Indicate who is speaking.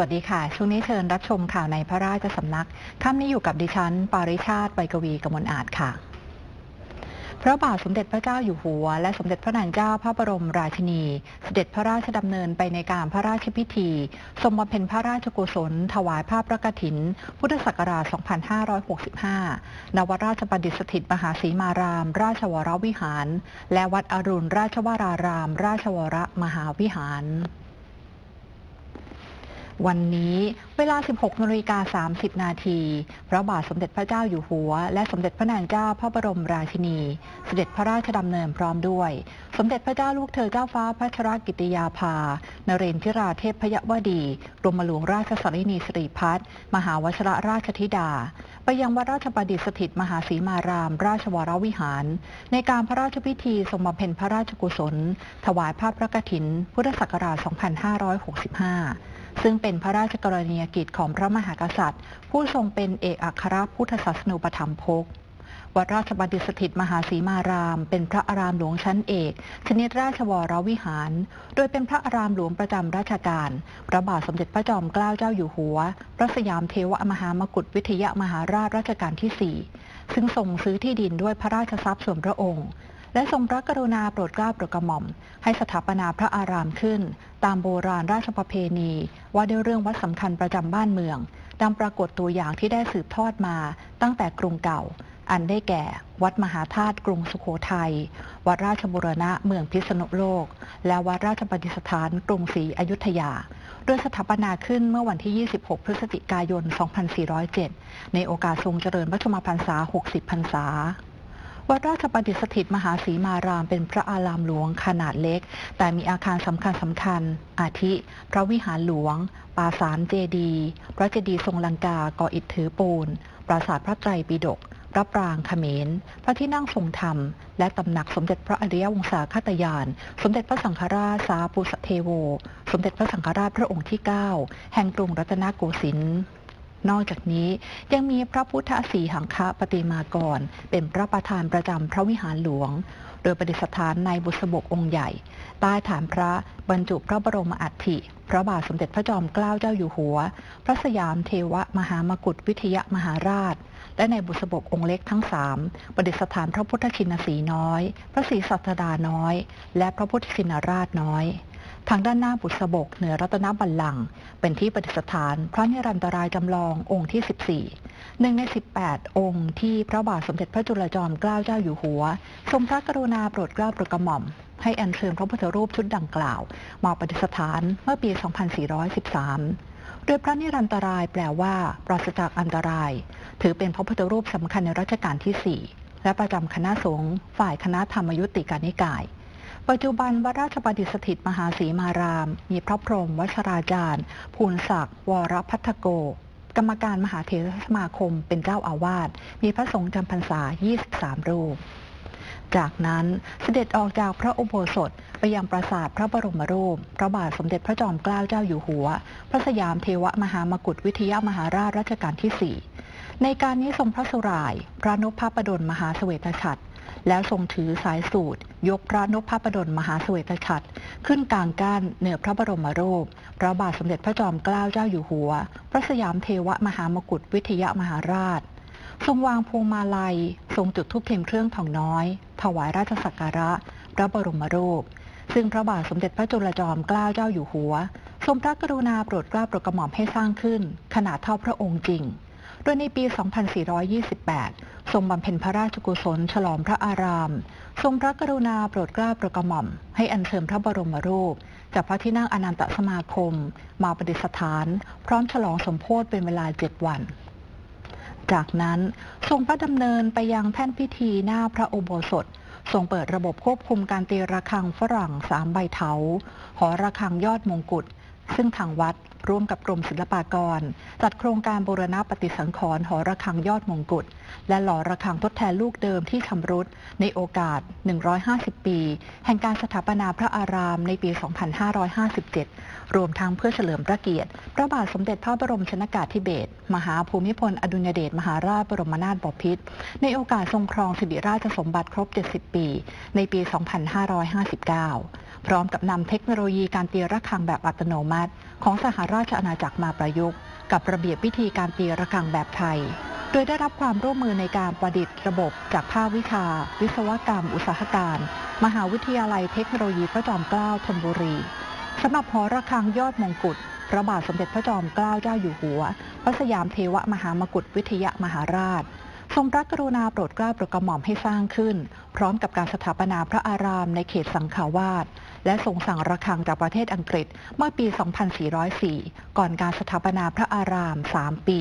Speaker 1: วัสดีค่ะ ช่วงนี้เชิญรับชมข่าวในพระราชสำนักค่ำนี้อยู่กับดิฉัน ปาริชาติไปกวีกมลอาจค่ะ พระบาทสมเด็จพระเจ้าอยู่หัว และสมเด็จพระนางเจ้าพระบรมราชินี เสด็จพระราชดำเนินไปในการพระราชพิธีทรงบำเพ็ญพระราชกุศล ถวายภาพพระกฐิน พุทธศักราช 2565นวราชประดิษฐิตมหาศรีมาราม ราชวรวิหาร และวัดอรุณราชวราราม ราชวรมหาวิหาร วันนี้เวลา 16นาฬิกา30 นาที พระบาทสมเด็จพระเจ้าอยู่หัว และสมเด็จพระนางเจ้าพระบรมราชินี เสด็จพระราชดำเนินพร้อมด้วย สมเด็จพระเจ้าลูกเธอเจ้าฟ้าพัชรกิติยาภา นเรนทิราเทพพยวดีกรมหลวงราชสรินีสิริพัฒมหาวชรราชธิดา ไปยังวัดราชประดิษฐิตมหาศีมาราม ราชวรวิหาร ในการพระราชพิธีทรงบำเพ็ญพระราชกุศล ถวายภาพพระกฐิน พุทธศักราช 2565 ซึ่งเป็นพระราชกรณียกิจของพระมหากษัตริย์ ผู้ทรงเป็นเอกอัครพุทธศาสนูปธรรมภกวัดราชบัณฑิตสถิตมหาศรีมาราม เป็นพระอารามหลวงชั้นเอก ชนิดราชวรวิหาร โดยเป็นพระอารามหลวงประจำราชการ พระบาทสมเด็จพระจอมเกล้าเจ้าอยู่หัว พระสยามเทวมหามกุฏวิทยามหาราชรัชกาลที่ 4 ซึ่งทรงซื้อที่ดินด้วยพระราชทรัพย์ส่วนพระองค์ และทรงพระกรุณาโปรดเกล้าโปรดกระหม่อม ให้สถาปนาพระอารามขึ้น ตามโบราณราชประเพณี ว่าด้วยเรื่องวัดสำคัญประจำบ้านเมืองดังปรากฏตัวอย่างที่ได้สืบทอดมาตั้งแต่กรุงเก่า อันได้แก่ วัดมหาธาตุกรุงสุโขทัย วัดราชบุรณะเมืองพิษณุโลก และวัดราชปฏิสถานกรุงศรีอยุธยา โดยสถาปนาขึ้นเมื่อวันที่ 26 พฤศจิกายน 2407 ในโอกาสทรงเจริญพระชมพรรษา 60 พรรษา วัดราชประดิษฐิตมหาศรีมารามเป็นพระอารามหลวงขนาดเล็ก แต่มีอาคารสำคัญสำคัญ อาทิ พระวิหารหลวง ปราสาทเจดี พระเจดีทรงลังกาก่ออิฐถือปูน ปราสาทพระไตรปิฎกพระปรางเขมร พระที่นั่งทรงธรรม และตำหนักสมเด็จพระอริยวงศาคตยาน สมเด็จพระสังฆราชสาปุสเทโว สมเด็จพระสังฆราชพระองค์ที่ 9 แห่งกรุงรัตนโกสินทร์ นอกจากนี้ยังมีพระพุทธสีหังคะปฏิมากร เป็นพระประธานประจำพระวิหารหลวง โดยประดิษฐานในบุษบกองค์ใหญ่ ใต้ฐานพระบรรจุพระบรมอัฐิ พระบาทสมเด็จพระจอมเกล้าเจ้าอยู่หัว พระสยามเทวมหามกุฏวิทยมหาราช และในบุษบกองค์เล็กทั้งสามประดิษฐานพระพุทธชินสีน้อย พระศรีสัตดาน้อย และพระพุทธชินราชน้อย ทางด้านหน้าบุษบกเหนือรัตนบัลลังก์เป็นที่ประดิษฐาน พระนิรันตรายจำลององค์ที่ 14 หนึ่งใน 18 องค์ที่พระบาทสมเด็จพระจุลจอมเกล้าเจ้าอยู่หัว ทรงพระกรุณาโปรดเกล้าโปรดกระหม่อม ให้อัญเชิญพระพุทธรูปชุดดังกล่าวมาประดิษฐานเมื่อปี 2413 โดยพระนิรันตรายแปลว่า ปราศจากอันตราย ถือเป็นพระพุทธรูปสำคัญในรัชกาลที่ 4 และประจำคณะสงฆ์ฝ่ายคณะธรรมยุติการนิกาย ปัจจุบันวัดราชประดิษฐิตมหาศรีมาราม มีพระพรหมวชราจารย์ ภูลศักดิ์วรพัฒโก กรรมการมหาเถรสมาคมเป็นเจ้าอาวาส มีพระสงฆ์จำพรรษา 23 รูป จากนั้นเสด็จออกจากพระอุโบสถไปยังปราสาทพระบรมรูป พระบาทสมเด็จพระจอมเกล้าเจ้าอยู่หัว พระสยามเทวมหามกุฏวิทยามหาราชรัชกาลที่ 4 ในการนี้ทรงพระสุราย พระนพพระประดลมหาเสวตฉัตร แล้วทรงถือสายสูตร ยกพระนพพระประดลมหาสเวตฉัตรขึ้นกลางก้านเหนือพระบรมรูป พระบาทสมเด็จพระจอมเกล้าเจ้าอยู่หัว พระสยามเทวมหามกุฏวิทยามหาราช ทรงวางพวงมาลัย ทรงจุดทุบเทียมเครื่องทองน้อย ถวายราชสักการะ พระบรมรูป ซึ่งพระบาทสมเด็จพระจุลจอมเกล้าเจ้าอยู่หัว ทรงพระกรุณาโปรดเกล้าโปรดกระหม่อมให้สร้างขึ้น ขนาดเท่าพระองค์จริง โดยในปี 2428 ทรงบำเพ็ญพระราชกุศล ฉลองพระอาราม ทรงพระกรุณาโปรดเกล้าโปรดกระหม่อม ให้อัญเชิญพระบรมรูป จากพระที่นั่งอนันตสมาคม มาประดิษฐาน พร้อมฉลองสมโพธิเป็นเวลาเจ็ดวันจากนั้นทรงพระดำเนินไปยังแท่นพิธีหน้าพระอุโบสถ ทรงเปิดระบบควบคุมการตีระฆังฝรั่งสามใบเถา หอระฆังยอดมงกุฎ ซึ่งทางวัด ร่วมกับกรมศิลปากร จัดโครงการบูรณะปฏิสังขรณ์หอระฆังยอดมงกุฎและหล่อระฆังทดแทนลูกเดิมที่ชำรุดในโอกาส 150 ปี แห่งการสถาปนาพระอารามในปี 2557 รวมทั้งเพื่อเฉลิมพระเกียรติ พระบาทสมเด็จพระบรมชนากาธิเบศรมหาภูมิพล อดุลยเดชมหาราชบรมนาถบพิตรในโอกาสทรงครองสิริราชสมบัติครบ 70 ปี ในปี 2559 พร้อมกับนำเทคโนโลยีการตีระฆังแบบอัตโนมัติ ของสหราราชอาณาจักรมาประยุกต์ กับระเบียบวิธีการตีระฆังแบบไทย โดยได้รับความร่วมมือในการประดิษฐ์ระบบจากภาควิชา วิศวกรรม อุตสาหการ มหาวิทยาลัยเทคโนโลยีพระจอมเกล้าธนบุรีสำหรับหอระฆังยอดมงกุฎพระบาทสมเด็จพระจอมเกล้าเจ้าอยู่หัว พระสยามเทวมหามกุฏวิทยามหาราช ทรงพระกรุณาโปรดเกล้าโปรดกระหม่อมให้สร้างขึ้น พร้อมกับการสถาปนาพระอารามในเขตสังขาวาส และทรงสั่งระฆังจากประเทศอังกฤษเมื่อปี 2404 ก่อนการสถาปนาพระอาราม 3 ปี